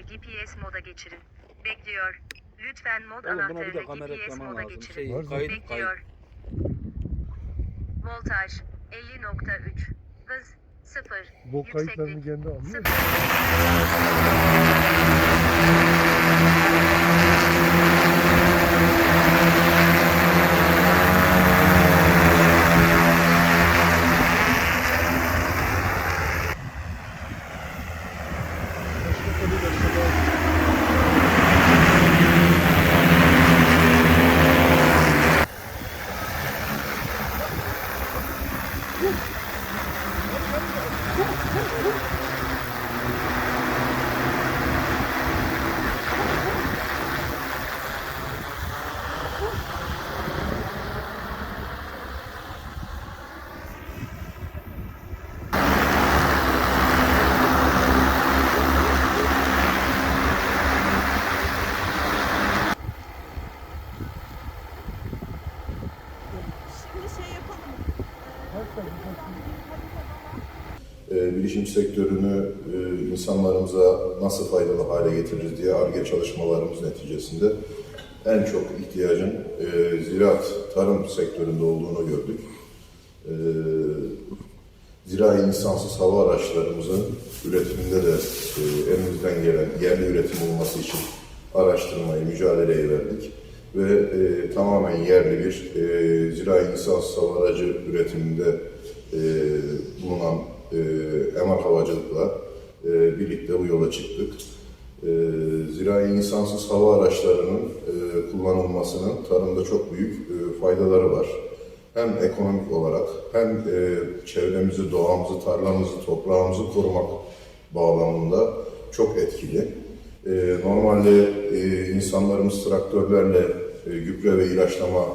anahtarını GPS moda geçirin. Bekliyor. Lütfen mod Oğlum buna bir anahtarını kamera GPS eklemen moda lazım. geçirin. Şey, Var kayıt, kayıt. Bekliyor. Voltaj 50.3. Hız 0. Bu kayıtlarını Yükseklik kendi alıyor. 0. e, bilişim sektörünü e, insanlarımıza nasıl faydalı hale getiririz diye ARGE çalışmalarımız neticesinde en çok ihtiyacın e, ziraat, tarım sektöründe olduğunu gördük. E, zirai insansız hava araçlarımızın üretiminde de e, elimizden gelen yerli üretim olması için araştırmayı, mücadeleye verdik. Ve e, tamamen yerli bir e, zirai insansız hava aracı üretiminde e, bulunan e, Emar Havacılık'la e, birlikte bu yola çıktık. E, zirai insansız hava araçlarının e, kullanılmasının tarımda çok büyük e, faydaları var. Hem ekonomik olarak hem çevremizi, doğamızı, tarlamızı, toprağımızı korumak bağlamında çok etkili. Normalde insanlarımız traktörlerle gübre ve ilaçlama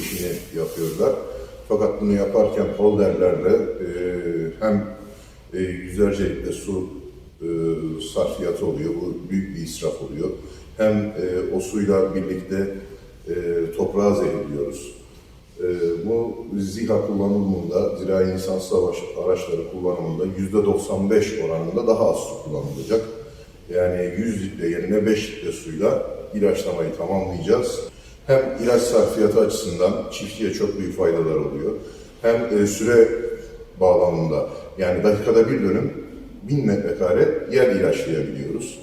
işini yapıyorlar. Fakat bunu yaparken polderlerle e, hem e, yüzlercelikle su e, sarfiyatı oluyor, bu büyük bir israf oluyor. Hem e, o suyla birlikte e, toprağı zehirliyoruz. E, bu ZİHA kullanımında, zirai insan savaş araçları kullanımında yüzde 95 oranında daha az su kullanılacak. Yani 100 litre yerine 5 litre suyla ilaçlamayı tamamlayacağız. Hem ilaç sarfiyatı açısından çiftçiye çok büyük faydalar oluyor. Hem e, süre bağlamında yani dakikada bir dönüm 1000 metrekare yer ilaçlayabiliyoruz.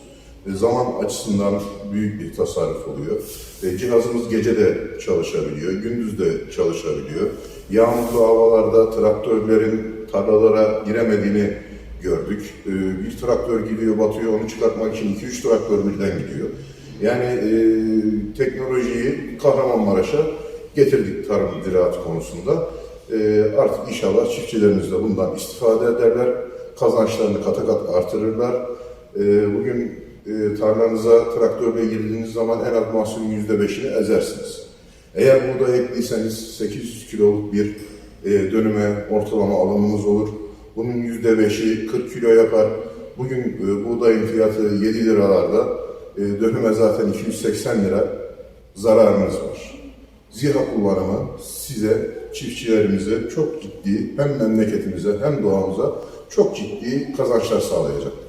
E, zaman açısından büyük bir tasarruf oluyor. E, cihazımız gece de çalışabiliyor, gündüz de çalışabiliyor. Yağmurlu havalarda traktörlerin tarlalara giremediğini gördük. Bir traktör gidiyor, batıyor, onu çıkartmak için 2-3 traktör birden gidiyor. Yani e, teknolojiyi Kahramanmaraş'a getirdik tarım ziraat konusunda. E, artık inşallah çiftçilerimiz de bundan istifade ederler. Kazançlarını kata kat artırırlar. E, bugün e, tarlanıza traktörle girdiğiniz zaman en az mahsulün yüzde beşini ezersiniz. Eğer buğday ekliyseniz 800 kiloluk bir e, dönüme ortalama alımınız olur. Bunun yüzde beşi 40 kilo yapar. Bugün e, buğdayın fiyatı 7 liralarda. E, dönüme zaten 280 lira zararınız var. ZİHA kullanımı size, çiftçilerimize çok ciddi hem memleketimize hem doğamıza çok ciddi kazançlar sağlayacaktır.